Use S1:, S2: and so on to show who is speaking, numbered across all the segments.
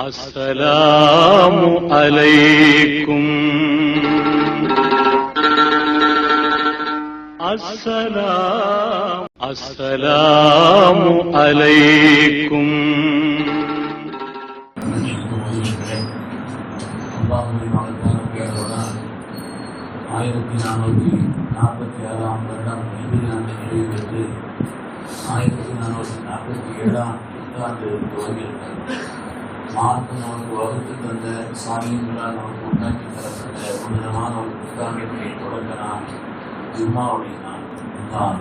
S1: അസലാമു
S2: അലൈക്കും. അസലാമു അലൈക്കും. ആയിരത്തി നാനൂറ്റി നാൽപ്പത്തി ആറാം വർഷം ഹിന്ദിയാണ് നിലയിൽ വെച്ച് ആയിരത്തി നാനൂറ്റി നാൽപ്പത്തി ഏഴാം തുടങ്ങിയിട്ടുണ്ട്. மார்க் நமக்கு வகுத்து தந்த சாமியங்களால் நமக்கு உண்டாக்கி தரப்பட்ட உன்னதமான ஒரு புத்தாண்டுகளை தொடங்க நான் ஜும்மாவுடைய நான் தான்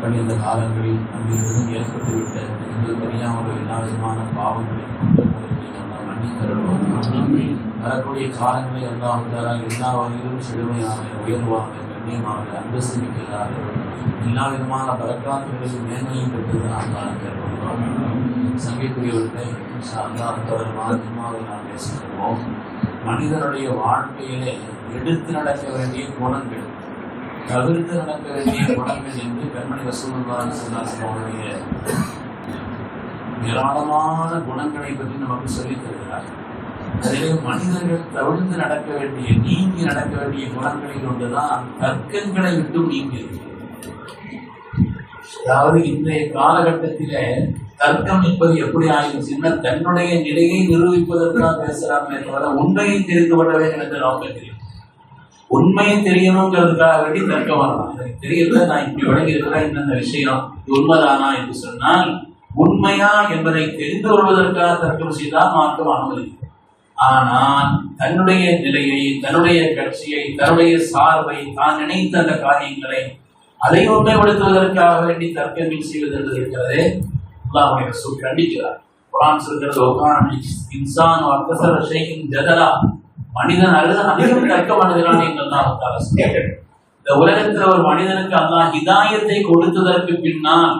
S2: கழிந்த காலங்களில் அங்கிருந்து ஏற்பட்டுவிட்ட எங்கள் தெரியாமல் எல்லா விதமான பாவங்களையும் குற்றங்களையும் எல்லாம் மன்னித் வரக்கூடிய காலங்களை எல்லாம் தர எல்லா வகையிலும் செழுமையாக உயர்வாக கண்ணியமாக அந்தஸ்து மிக்கதாக எல்லா விதமான பலக்காத்துகளையும் மேன்மையும் பெற்றது நாம் தான் கேட்கிறோம் சங்கைக்குரியவர்களை அல்லா தொடர்பான ஜும்மாவை நாம் பேசுகிறோம் மனிதனுடைய வாழ்க்கையிலே எடுத்து நடக்க வேண்டிய குணங்கள் தவிர்த்து நடக்க வேண்டிய குணங்கள் என்று பெண்மணி வசூல்வாரன் ஸல்லல்லாஹு ஏராளமான குணங்களை பற்றி நமக்கு சொல்லித் தருகிறார் அதிலே மனிதர்கள் தவிர்த்து நடக்க வேண்டிய நீங்கி நடக்க வேண்டிய குணங்களில் ஒன்றுதான் தர்க்கங்களை விட்டு நீங்கி அதாவது இன்றைய காலகட்டத்திலே தர்க்கம் என்பது எப்படி ஆயிடுச்சுன்னா தன்னுடைய நிலையை நிரூபிப்பதற்காக பேசுறாங்களே தவிர உண்மையை தெரிந்து கொள்ள வேண்டும் என்று நமக்கு தெரியும் உண்மையை தெரியணுங்கிறதுக்காக வேண்டி தர்க்கம் வரலாம் எனக்கு தெரியல நான் இப்படி வழங்கி இருக்கிறேன் இந்தந்த விஷயம் உண்மைதானா என்று சொன்னால் உண்மையா என்பதை தெரிந்து கொள்வதற்காக தர்க்கம் செய்தால் மாற்றம் அனுமதி ஆனால் தன்னுடைய நிலையை தன்னுடைய கட்சியை தன்னுடைய சார்பை தான் நினைத்த அந்த காரியங்களை அதை உண்மைப்படுத்துவதற்காக வேண்டி தர்க்கங்கள் செய்வது என்று இருக்கிறது அல்லாஹ்வுடைய ரசூல் கண்டிக்கிறார் குரான் சொல்கிறது இன்சான் அக்கசர ஷைஇன் ஜதலா மனிதன் அழுத அதிகம் தர்க்கம் அணுகிறான் என்று அல்லாஹ் இந்த உலகத்தில் ஒரு மனிதனுக்கு அல்லாஹ் இதாயத்தை கொடுத்ததற்கு பின்னால்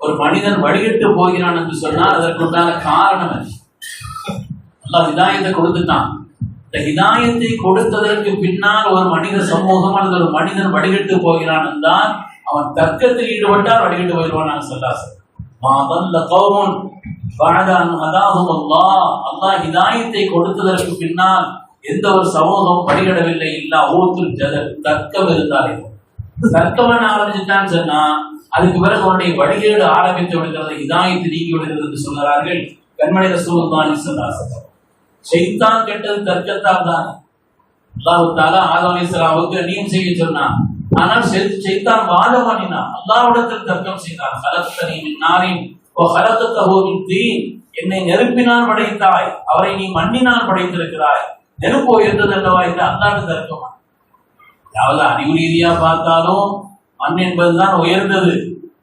S2: ஒரு மனிதன் வழிகட்டு போகிறான் என்று சொன்னால் அதற்குண்டான காரணம் என்ன அல்லாஹ் ஹிதாயத்தை கொடுத்துட்டான் இந்த இதாயத்தை கொடுத்ததற்கு பின்னால் ஒரு மனித சமூகம் அல்லது ஒரு மனிதன் வழிகட்டு போகிறான் என்றால் அவன் தர்க்கத்தில் ஈடுபட்டால் வழிகட்டு போயிடுவான் நான் சொல்லாசன் மாதல்ல கௌமுன் பாதான் அதாகும் அல்லாஹ். இதாயத்தை கொடுத்ததற்கு பின்னால் எந்த ஒரு சமூகம் படிகிடவில்லை இல்லா ஊத்தில் ஜதல் தர்க்கம் இருந்தாலே தர்க்கமான ஆரம்பிச்சுட்டான்னு சொன்னா அதுக்கு பிறகு உன்னுடைய வழிகேடு ஆரம்பித்து விடுகிறது இதாயத்தை நீக்கி விடுகிறது என்று சொல்கிறார்கள் கண்மணி ரசூல்தான் சொன்னார் செய்தான் கெட்டது தர்க்கத்தால் தான். அல்லாஹு தாலா ஆதம் அலி செய்ய சொன்னான். ஆனால் செய்தான் வாதமானினான் அல்லாவிடத்தில் தர்க்கம் செய்தான். கலத்தனி மின் நாரின் ஓ கலத்தஹு மின் தீன் என்னை நெருப்பினால் படைத்தாய் அவரை நீ மண்ணினால் படைத்திருக்கிறாய். நெருப்பு உயர்ந்தது அல்லவா என்று அல்லாஹ் தர்க்கமா? அதாவது அறிவு ரீதியா பார்த்தாலும் மண் என்பதுதான் உயர்ந்தது.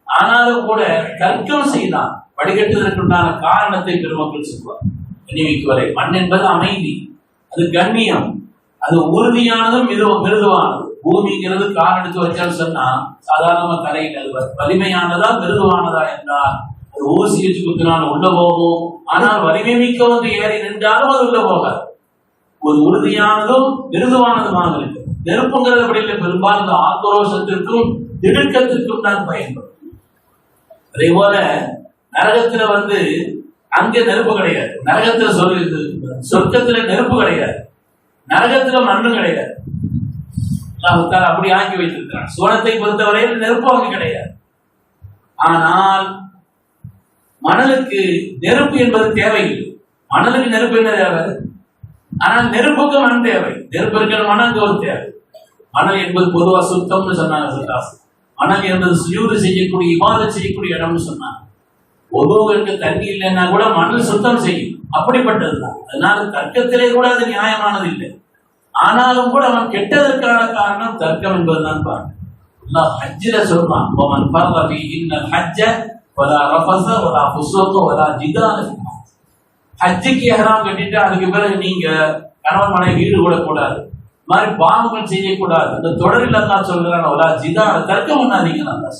S2: ஆனாலும் கூட தர்க்கம் செய்தான். வடிகட்டுவதற்குண்டான காரணத்தை பெருமக்கள் சொல்வார். நினைவிக்கு வரை மண் என்பது அமைதி அது கண்ணியம் அது உறுதியானதும் மிருது மிருதுவானது பூமிங்கிறது கால் எடுத்து வச்சான்னு சொன்னா சாதாரணமா கரையில் அது வலிமையானதா மிருதுவானதா என்றால் அது ஊசி வச்சு குத்தினாலும் உள்ள போகும். ஆனால் வலிமை மிக்க வந்து ஏறி நின்றாலும் அது உள்ள போகாது. ஒரு உறுதியானதும் மிருதுவானதுமாக இருக்கு. நெருப்புங்கிறது அப்படி இல்லை. பெரும்பாலும் இந்த ஆக்ரோஷத்திற்கும் திடுக்கத்திற்கும் தான் பயன்படும். அதே போல நரகத்துல வந்து அங்க நெருப்பு கிடையாது. நரகத்துல சொல் சொர்க்கத்துல நெருப்பு கிடையாது. நரகத்துல மண்ணு கிடையாது. அல்லாஹ் அப்படி ஆக்கி வைத்திருக்கிறான். சுவனத்தை பொறுத்தவரையில் நெருப்பு அங்கு கிடையாது. ஆனால் மணலுக்கு நெருப்பு என்பது தேவையில்லை. மணலுக்கு நெருப்பு என்ன தேவை? ஆனால் நெருப்புக்கு மண் தேவை. நெருப்பு இருக்கிற மணல் ஒரு தேவை. மணல் என்பது பொதுவாக சுத்தம்னு சொன்னாங்க சுல்லாஸ் மணல் என்பது சுயூறு செய்யக்கூடிய இவாதம் செய்யக்கூடிய இடம்னு சொன்னாங்க. ஒருவருக்கு தண்ணி இல்லைன்னா கூட மணல் சுத்தம் செய்யும். அப்படிப்பட்டதுதான். அதனால தர்க்கத்திலே கூட அது நியாயமானது இல்லை ஆனாலும் கூட அவன் கெட்டதற்கான காரணம் தர்க்கம் என்பதுதான் பாருங்க. அல்லாஹ் ஹஜ்ஜில சொல்றான் அவன் பரவி இன்னல் ஹஜ்ஜ வலா ரஃபஸ வலா புஸ்வக வலா ஜிதான ஹஜ்ஜுக்கு எஹராம் கட்டிட்டு அதுக்கு பிறகு நீங்க கணவன் மனைவி ஈடுபடக்கூடாது மாதிரி பாவங்கள் செய்யக்கூடாது. அந்த தொடரில் தான் சொல்கிறான் ஒலா ஜிதா தர்க்கம் பண்ணாதீங்க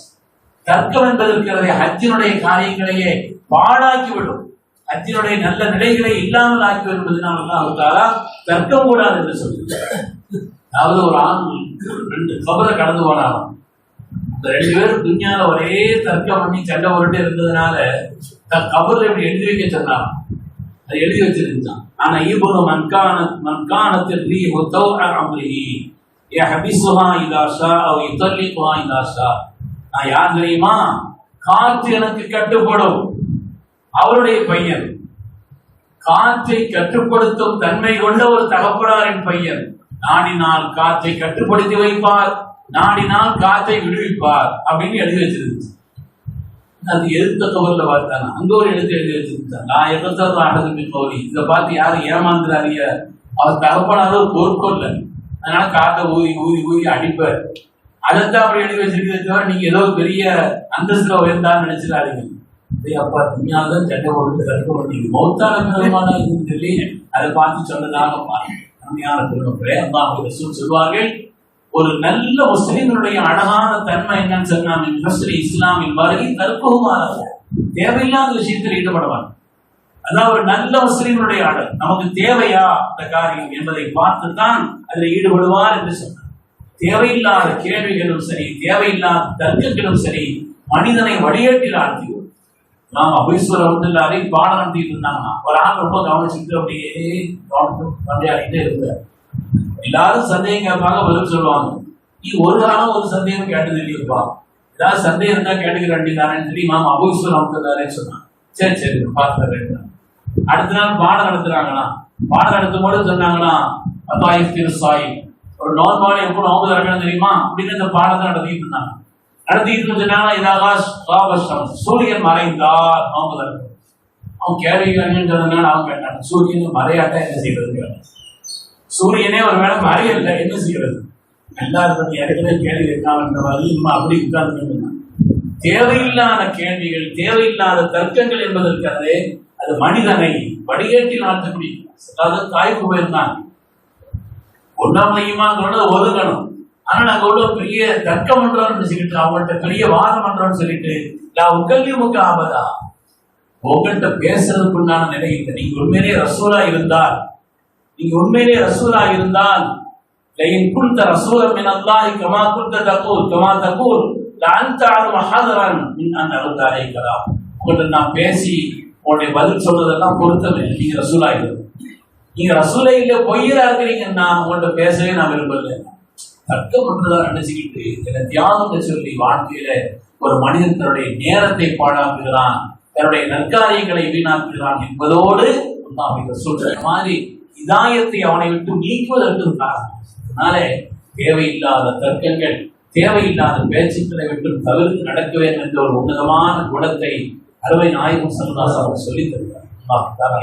S2: தர்க்கம் என்பது ஹஜ்ஜினுடைய காரியங்களையே பாழாக்கி விடும் அத்தினுடைய நல்ல நிலைகளை இல்லாமல் ஆக்கி என்பதனால் அல்லாஹ் தஆலா தர்க்கம் கூடாது என்று சொல்கிறார் அதாவது ஒரு ஆண் ரெண்டு கபரை கடந்து போனாலும் இந்த ரெண்டு பேரும் துன்யால ஒரே தர்க்கம் பண்ணி சண்டை போட்டுட்டே இருந்ததுனால தன் கபரில் இப்படி எழுதி வைக்க சொன்னாங்க அதை எழுதி வச்சிருந்தான். ஆனா இபுனு மன்கான மன்கானத்தில் ரீ முத்தௌர அம்ரிஹி. ஏ இதா இதாஷா அவ யுதல்லிகுஹா இதாஷா நான் யார் தெரியுமா? காற்று எனக்கு கட்டுப்படும். அவருடைய பையன். காற்றை கட்டுப்படுத்தும் தன்மை கொண்ட ஒரு தகப்பனாரின் பையன். நாடினால் காற்றை கட்டுப்படுத்தி வைப்பார். நாடினால் காற்றை விடுவிப்பார். அப்படின்னு எழுதி வச்சிருந்துச்சு. அது எழுத்த கவர்ல பார்த்தாங்க அங்க ஒரு எழுத்து எழுதி வச்சிருந்தாங்க நான் எதிர்த்த அடகு கௌரி இதை பார்த்து யாரும் ஏமாந்துறாதீங்க? அவர் தகப்பனாரோ பொறுக்கொள்ள அதனால காற்றை ஊதி ஊதி ஊதி அடிப்பார். அதைத்தான் அப்படி எழுதி வச்சிருக்கிறத தவிர நீங்க ஏதோ பெரிய அந்தஸ்துல உயர்ந்தான்னு நினைச்சிடாதீங்க. அப்பா துணியாதான் சட்டை போட்டு கற்க முடியும் மௌத்தான இருக்குன்னு சொல்லி அதை பார்த்து சொன்னதாக பாருங்க அருமையான பெருமக்களே அல்லாஹ் ரசூல் சொல்வார்கள் ஒரு நல்ல முஸ்லிம்களுடைய அழகான தன்மை என்னன்னு சொன்னா இஸ்லாமின் வருகை தற்போகுமாறாக தேவையில்லாத விஷயத்தில் ஈடுபடுவாங்க அதான் ஒரு நல்ல முஸ்லிம்களுடைய ஆடல் நமக்கு தேவையா அந்த காரியம் என்பதை பார்த்து தான் அதில் ஈடுபடுவார் என்று சொன்னார். தேவையில்லாத கேள்விகளும் சரி தேவையில்லாத தர்க்கங்களும் சரி மனிதனை வழியேட்டில் ஆழ்த்தி நாம் அபீஸ்வரர் வந்து பாடம் நடத்திட்டு இருந்தாங்கன்னா ஒரு ஆள் ரொம்ப கவனிச்சுட்டு அப்படியே கவனித்து பண்டையாடிட்டே இருந்தார். எல்லாரும் சந்தேகம் கேட்பாங்க பதில் சொல்லுவாங்க. நீ ஒரு ஆளும் ஒரு சந்தேகம் கேட்டு தெரியிருப்பா ஏதாவது சந்தேகம் இருந்தா கேட்டுக்கிற வேண்டியதானேன்னு சொல்லி மாமா அபீஸ்வரர் வந்து சொன்னான் சரி சரி பார்த்துறேன் அடுத்த நாள் பாடம் நடத்துறாங்கன்னா பாடம் நடத்தும் போது அப்பா அத்தாயிஃப் திரு சாய் ஒரு நோன்பாடு எப்போ நோம்பு திறக்கணும் தெரியுமா? அப்படின்னு இந்த பாடத்தை நடத்திட்டு இருந்தாங்க. நடத்திட்டு இருந்தாங்கன்னா இதாக காபஸ்டம் சூரியன் மறைந்தார் அவங்க அவன் கேள்வி அவங்க வேண்டாம் சூரியன் மறையாட்டா என்ன செய்யறது சூரியனே ஒரு வேலை மறையல என்ன செய்யறது நல்லா பத்தி ஏற்கனவே கேள்வி கேட்காமன்றவாறு இன்னும் அப்படி உட்கார்ந்து தேவையில்லாத கேள்விகள் தேவையில்லாத தர்க்கங்கள் என்பதற்காக அது மனிதனை வடிகேட்டில் நடத்தக்கூடிய அதாவது தாய்ப்பு போயிருந்தாங்க ஒன்றாம் மையமாங்கிறது ஒதுங்கணும் ஆனா நாங்க உள்ள பெரிய தர்க்கம் பண்றோம்னு சொல்லிட்டு அவங்கள்ட்ட பெரிய வாதம் பண்றோம்னு சொல்லிட்டு நான் உங்கள்கிட்ட முக்க ஆபதா உங்கள்கிட்ட பேசுறதுக்குண்டான நிலை இல்லை நீங்க உண்மையிலே ரசூலா இருந்தால் நீங்க உண்மையிலே ரசூலா இருந்தால் لئن كنت رسولا من الله كما كنت تقول كما تقول لأنت أعلم حذرا من أن أرد عليك كلام உங்கள்ட்ட நான் பேசி உங்களுடைய பதில் சொல்றதெல்லாம் பொருத்தமில்லை நீங்க ரசூலா இருக்கு நீங்க ரசூலை இல்ல பொய்யரா இருக்கிறீங்கன்னா உங்கள்ட்ட பேசவே நான் விரும்பல தர்க்கம் பண்றதா நினைச்சுக்கிட்டு என்னை தியாகத்தை சொல்லி வாழ்க்கையில ஒரு மனிதன் தன்னுடைய நேரத்தை பாழாக்குகிறான் தன்னுடைய நற்காரியங்களை வீணாக்குகிறான் என்பதோடு அல்லாஹ் சொல்ற மாதிரி இதாயத்தை அவனை விட்டு நீக்குவதற்கு காரணம். அதனால தேவையில்லாத தர்க்கங்கள் தேவையில்லாத பேச்சுக்களை விட்டு தவிர்த்து நடக்க வேண்டும் என்ற ஒரு உன்னதமான குணத்தை அறுவை நாயகம் சரதாஸ் அவர் சொல்லித் தருகிறார்.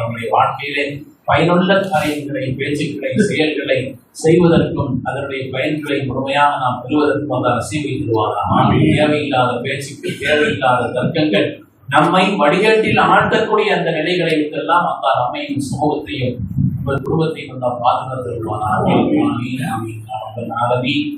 S2: நம்முடைய வாழ்க்கையிலே பயனுள்ள காரியங்களை பேச்சுக்களை செயல்களை செய்வதற்கும் அதனுடைய பயன்களை முழுமையாக நாம் பெறுவதற்கும் அந்த நசீவை தருவாராம் தேவையில்லாத பேச்சுக்கள் தேவையில்லாத தர்க்கங்கள் நம்மை வடிகட்டில் ஆட்டக்கூடிய அந்த நிலைகளை விட்டெல்லாம் அந்த நம்மையும் சமூகத்தையும் உங்கள் குடும்பத்தையும் அந்த பாதுகாத்து வருவானா ஆமீன் ஆமீன் ஆமீன் ஆமீன்